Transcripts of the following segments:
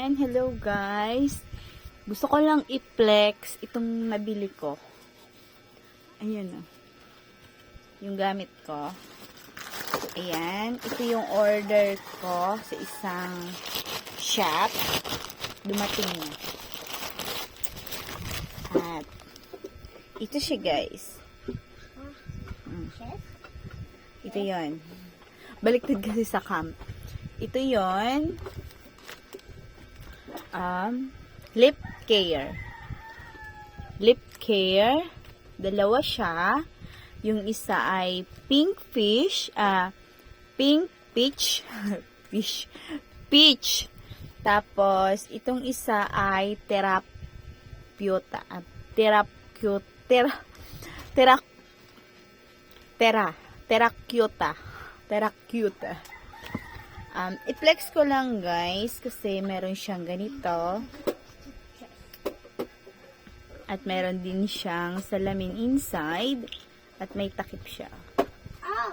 Ayan, hello guys. Gusto ko lang i-flex itong nabili ko. Ayan o. Yung gamit ko. Ayan, ito yung order ko sa isang shop. Dumating na. At, ito siya guys. Chef? Ito yon. Baliktad kasi sa camp. Ito yon. Um, lip care. Lip care. Dalawa siya. Yung isa ay pink fish. Ah, pink peach. fish. Peach. Tapos, itong isa ay terapeuta. Ah, terapeuta. Tera, tera, tera, terracuta. Terracuta. Um, i-flex ko lang guys kasi meron siyang ganito. At meron din siyang salamin inside. At may takip siya. Oh!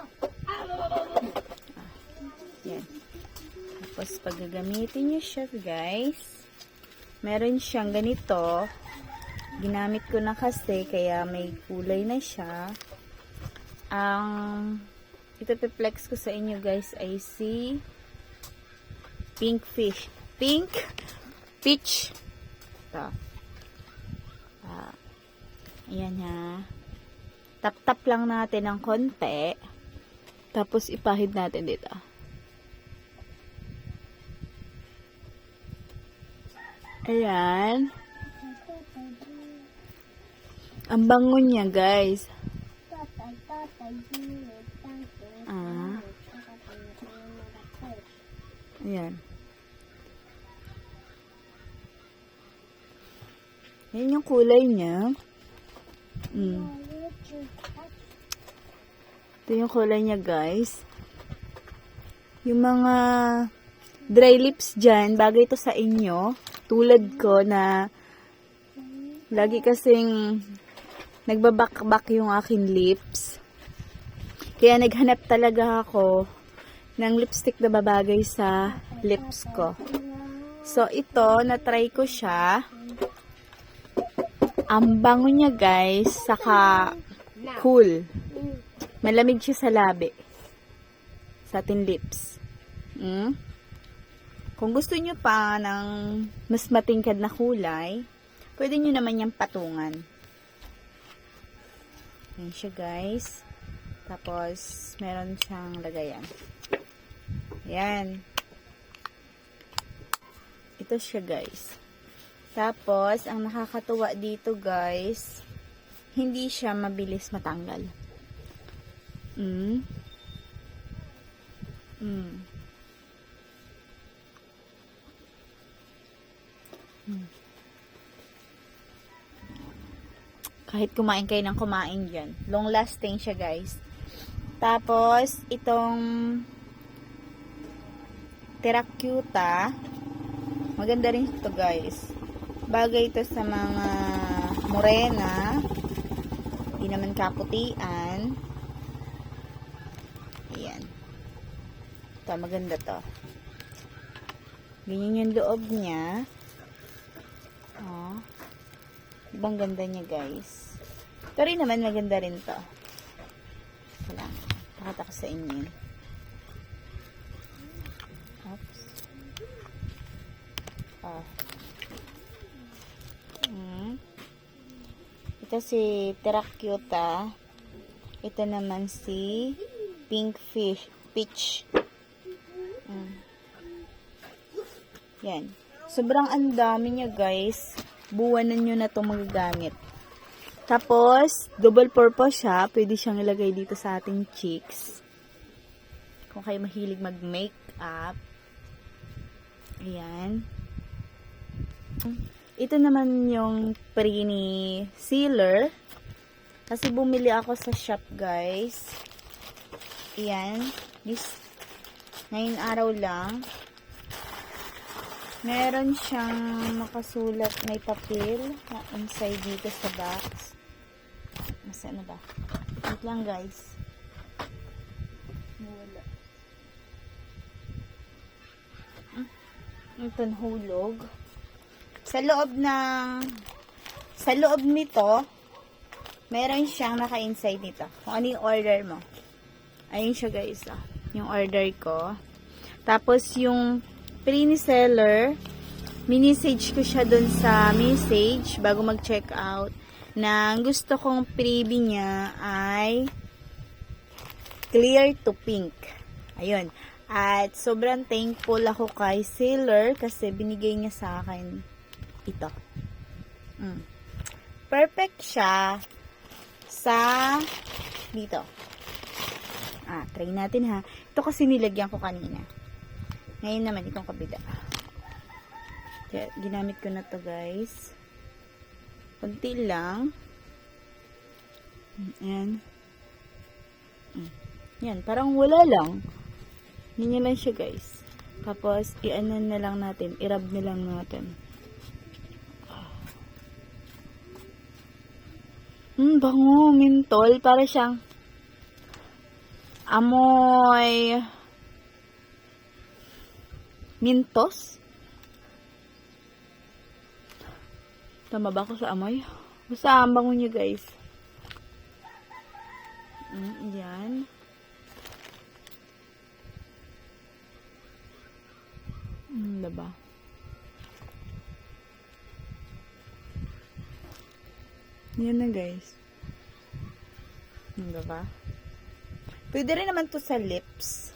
Yan. Tapos pag gagamitin niyo siya guys, meron siyang ganito. Ginamit ko na kasi kaya may kulay na siya. Ang ito flex ko sa inyo guys ay si pink fish. Pink peach. Ito. Ah, ayan ha. Tap-tap lang natin ng konti. Tapos ipahid natin dito. Ayan. Ang bango niya, guys. Ah. Ayan. Yan yung kulay niya. Mm. Ito yung kulay niya, guys. Yung mga dry lips dyan, bagay ito sa inyo. Tulad ko na lagi kasing nagbabakbak yung aking lips. Kaya naghanap talaga ako ng lipstick na babagay sa lips ko. So, ito, na-try ko siya. Ang bango niya, guys, saka cool. Malamig siya sa labi. Sa ating lips. Mm? Kung gusto nyo pa ng mas matingkad na kulay, pwede nyo naman yung patungan. Yan siya, guys. Tapos, meron siyang lagayan. Yan. Ito siya, guys. Tapos, ang nakakatuwa dito, guys, hindi siya mabilis matanggal. Mm. Mm. Mm. Kahit kumain kayo ng kumain dyan. Long lasting siya, guys. Tapos, itong terracuta. Maganda rin ito, guys. Bagay ito sa mga morena. Hindi naman kaputian. Ayan. Ito, maganda to. Ganyan yung loob niya. Oh. Ibang ganda niya, guys. Ito rin naman, maganda rin to. Lang. Pakita ko sa inyo. Oops. Ah. Ito si Terracuta. Ito naman si Pink Fish. Peach. Mm. Yan. Sobrang ang dami niya, guys. Buwanan nyo na itong magagamit. Tapos, double purpose siya. Pwede siyang ilagay dito sa ating cheeks. Kung kayo mahilig mag-makeup. Ayan. Ito naman yung Prini Sealer. Kasi bumili ako sa shop, guys. Ayan. This, ngayon araw lang. Meron siyang nakasulat may papel na inside dito sa box. Nasa ano ba? Wait lang guys. Nawala. Ito hulog. Sa loob ng sa loob nito, meron siyang naka-inside nito. Kung ano yung order mo. Ayun siya guys. ah. Yung order ko. Tapos yung pre-seller, minisage ko siya dun sa message bago mag-check out na gusto kong freebie niya ay clear to pink. Ayun. At sobrang thankful ako kay seller kasi binigay niya sa akin ito. Mm. Perfect siya sa dito. Ah, try natin ha. Ito kasi nilagyan ko kanina. Ngayon naman itong kabila. Kaya, ginamit ko na to guys. Kunti lang. Ayan. Mm. Yan, parang wala lang. Ganyan lang siya guys. Tapos, i-ano na lang natin. I-rub na lang natin. Hmm, bango. Mentol. Para siyang amoy mintos. Tama ba ako sa amoy? Basta ang bango niya guys. Mm, yan. Mm, diba? Yan na guys. Mm, diba? Pwede rin naman to sa lips.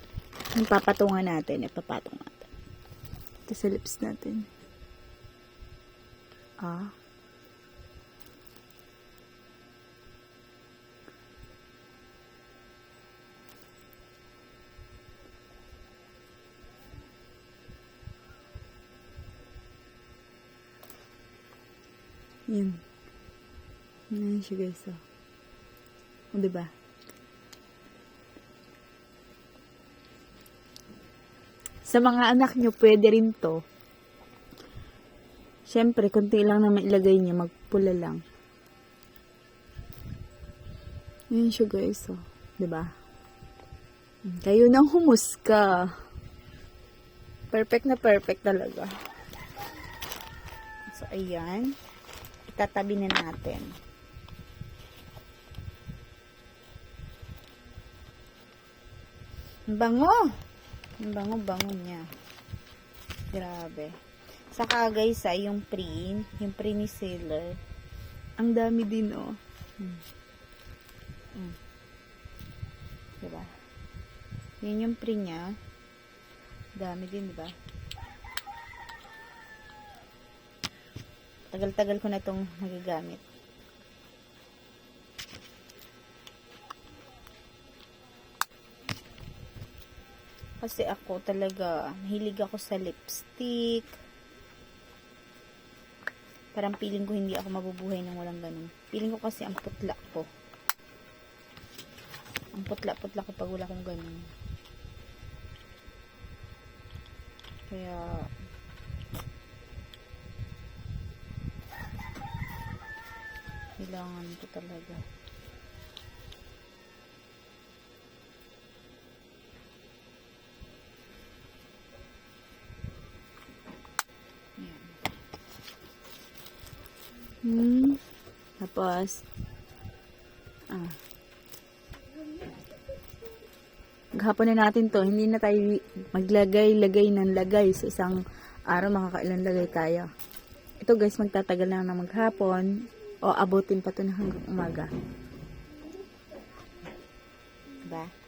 Yung papatungan natin. Ipapatong natin. Ito sa lips natin. Ah. Yan. Yan siya guys. Oh. O, diba? Sa mga anak nyo, pwede rin to. Siyempre, konti lang na mailagay niya, magpula lang. Yan siya guys, oh. 'Di ba? Kayo nang humusga. Perfect na perfect talaga. So, ayan. Itatabi na natin. Ang bango! Ang bango-bango niya. Grabe. Saka guys, ah, yung print, yung print ni Sailor, ang dami din, oh. Hmm. Hmm. Diba? Yan yung print niya. Dami din, diba? Tagal-tagal ko na itong magagamit. Kasi ako talaga, mahilig ako sa lipstick. Parang feeling ko hindi ako mabubuhay nang walang ganun. Feeling ko kasi ang putla ko. Ang putla-putla ko pag wala akong ganun. Kaya, kailangan ko talaga. Hmm. Tapos, ah. Maghapon na natin to. Hindi na tayo maglagay-lagay ng lagay sa isang araw. Makakailan lagay tayo. Ito guys, magtatagal na ng maghapon. O abutin pa to na hanggang umaga. Diba?